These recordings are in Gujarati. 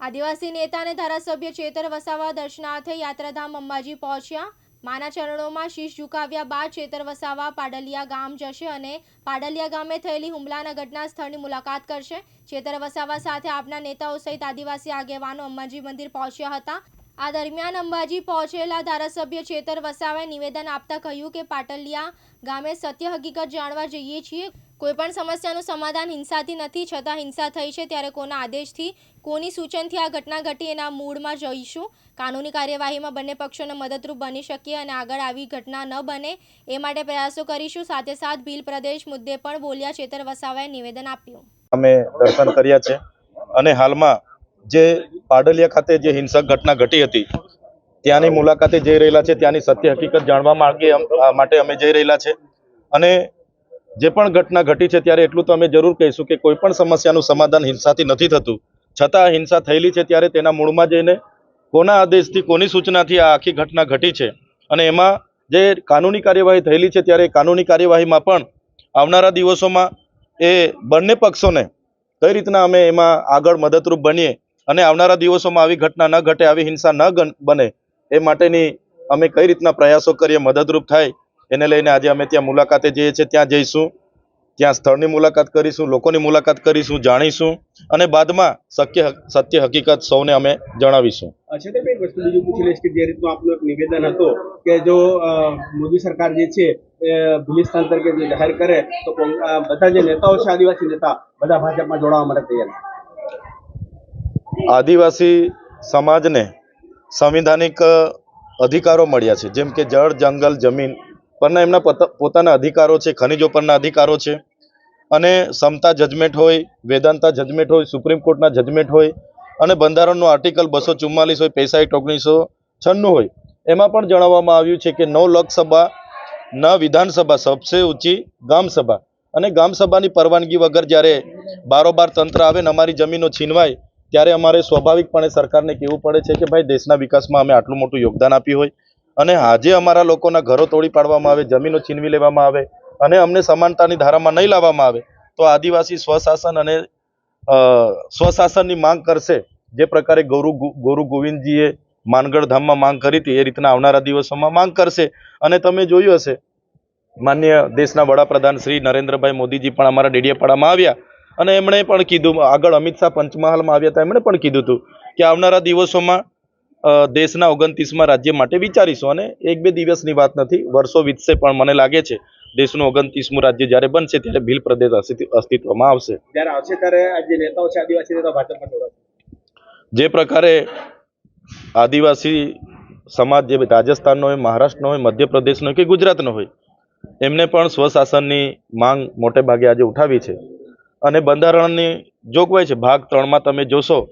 આદિવાસી નેતા અને ધારાસભ્ય ચેતર વસાવા દર્શનાર્થે યાત્રાધામ અંબાજી પહોંચ્યા. માના ચરણોમાં શીશ ઝુકાવ્યા બાદ ચેતર વસાવા પાડલિયા ગામ જશે અને પાડલિયા ગામે થયેલી હુમલાના ઘટના સ્થળની મુલાકાત કરશે. ચેતર વસાવા સાથે આપના નેતાઓ સહિત આદિવાસી આગેવાનો અંબાજી મંદિર પહોંચ્યા હતા. આ દરમિયાન અંબાજી પહોંચેલા ધારાસભ્ય ચેતર વસાવાએ નિવેદન આપતા કહ્યું કે પાટલિયા ગામે સત્ય હકીકત જાણવા જઈએ છીએ. કોઈપણ સમસ્યાનું સમાધાન હિંસાથી નથી, છતાં હિંસા થઈ છે ત્યારે કોના આદેશથી, કોની સૂચનથી આ ઘટના ઘટી એના મૂળમાં જઈશું? કાનૂની કાર્યવાહીમાં બંને પક્ષોને મદદરૂપ બની શકીએ અને આગળ આવી ઘટના ન બને એ માટે પ્રયાસો કરીશું. સાથે સાથ ભીલ પ્રદેશ મુદ્દે પણ બોલ્યા ચેતર વસાવાએ નિવેદન આપ્યું. અમે દર્શન કર્યા છે અને હાલમાં જે પાડલિયા ખાતે જે હિંસક ઘટના ઘટી હતી, ત્યાંની મુલાકાતે જઈ રહેલા છે. ત્યાંની સત્ય હકીકત જાણવા માટે અમે જઈ રહેલા છે. અને જે પણ ઘટના ઘટી છે ત્યારે એટલું તો અમે જરૂર કહીશું કે કોઈ પણ સમસ્યાનું સમાધાન હિંસાથી નથી થતું. છતાં હિંસા થયેલી છે ત્યારે તેના મૂળમાં જઈને કોના આદેશથી, કોની સૂચનાથી આ આખી ઘટના ઘટી છે અને એમાં જે કાનૂની કાર્યવાહી થયેલી છે ત્યારે કાનૂની કાર્યવાહીમાં પણ આવનારા દિવસોમાં એ બંને પક્ષોને કઈ રીતના અમે એમાં આગળ મદદરૂપ બનીએ અને આવનારા દિવસોમાં આવી ઘટના ન ઘટે, આવી હિંસા ન બને, એ માટેની અમે કઈ રીતના પ્રયાસો કરીએ, મદદરૂપ થાય એને લઈને આજે અમે ત્યાં મુલાકાતે જઈએ છીએ ત્યાં જઈશું. ત્યાં સ્થળની મુલાકાત કરીશું લોકોની મુલાકાત કરીશું જાણીશું અને બાદમાં શક્ય સત્ય હકીકત સૌને અમે જણાવીશું. છતાં એક વસ્તુ બીજું પૂછી લઈશ કે જે રીતનું આપનું એક નિવેદન હતું કે જો મોદી સરકાર જે છે એ તરીકે જો જાહેર કરે તો બધા જે નેતાઓ છે આદિવાસી નેતા બધા ભાજપમાં જોડાવા માટે તૈયાર આદિવાસી સમાજને સંવિધાનિક અધિકારો મળ્યા છે. જેમ કે જળ જંગલ જમીન પરના એમના પોતા- પોતાના અધિકારો છે, ખનિજો પરના અધિકારો છે. અને સમતા જજમેન્ટ હોય, વેદાંતા જજમેન્ટ હોય, સુપ્રીમ કોર્ટના જજમેન્ટ હોય, અને બંધારણનું આર્ટિકલ બસો ચુમ્માલીસ હોય પૈસાઠ ઓગણીસો છન્નું હોય. એમાં પણ જણાવવામાં આવ્યું છે કે નવ લોકસભા, ન વિધાનસભા, સબસે ઊંચી ગામસભા. અને ગામસભાની પરવાનગી વગર જ્યારે બારોબાર તંત્ર આવે ને અમારી જમીનો છીનવાય, ત્યારે અમારે સ્વાભાવિકપણે સરકારને કહેવું પડે છે કે ભાઈ, દેશના વિકાસમાં અમે આટલું મોટું યોગદાન આપ્યું હોય. અને આજે અમારા લોકોના ઘરો તોડી પાડવામાં આવે, જમીનો છીનવી લેવામાં આવે અને અમને સમાનતાની ધારામાં નહીં લાવવામાં આવે, તો આદિવાસી સ્વશાસન અને સ્વશાસનની માંગ કરશે. જે પ્રકારે ગૌરુ ગોરુ ગોવિંદજીએ માનગઢ ધામમાં માંગ કરી હતી, એ રીતના આવનારા દિવસોમાં માંગ કરશે. અને તમે જોયું હશે, માન્ય દેશના વડાપ્રધાન શ્રી નરેન્દ્રભાઈ મોદીજી પણ અમારા ડેડિયાપાડામાં આવ્યા. અને એમણે પણ કીધું, આગળ અમિત શાહ પંચમહાલમાં આવ્યા હતા, એમણે પણ કીધું હતું કે આવનારા દિવસોમાં દેશના ઓગણત્રીસમાં રાજ્ય માટે વિચારીશું અને એક બે દિવસની વાત નથી વર્ષો વીતશે પણ મને લાગે છે દેશનું ઓગણત્રીસમું રાજ્ય જ્યારે બનશે ત્યારે ભીલ પ્રદેશ અસ્તિત્વ- અસ્તિત્વમાં આવશે. જ્યારે આવશે ત્યારે આ જે નેતાઓ છે આદિવાસી નેતા ભાજપમાં જોડાશે. જે પ્રકારે આદિવાસી સમાજ જે રાજસ્થાનનો હોય મહારાષ્ટ્રનો હોય મધ્યપ્રદેશનો હોય કે ગુજરાતનો હોય એમને પણ સ્વશાસનની માંગ મોટે ભાગે આજે ઉઠાવી છે. અને બંધારણની જોગવાઈ છે. ભાગ ત્રણમાં તમે જોશો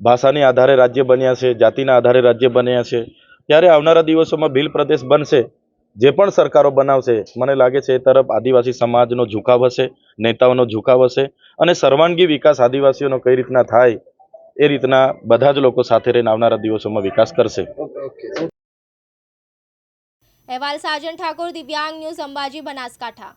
ભાષાની આધારે રાજ્ય બન્યા છે જાતિના આધારે રાજ્ય બન્યા છે. ત્યારે આવનારા દિવસોમાં ભીલ પ્રદેશ બનશે જે પણ સરકારો બનાવશે મને લાગે છે એ તરફ આદિવાસી સમાજનો ઝુકાવ હશે નેતાઓનો ઝુકાવ હશે અને સર્વાંગી વિકાસ આદિવાસીઓનો કઈ રીતના થાય એ રીતના બધા જ લોકો સાથે રહીને આવનારા દિવસોમાં વિકાસ કરશે. અહેવાલ સાજન ઠાકોર દિવ્યાંગ ન્યૂઝ અંબાજી બનાસકાંઠા.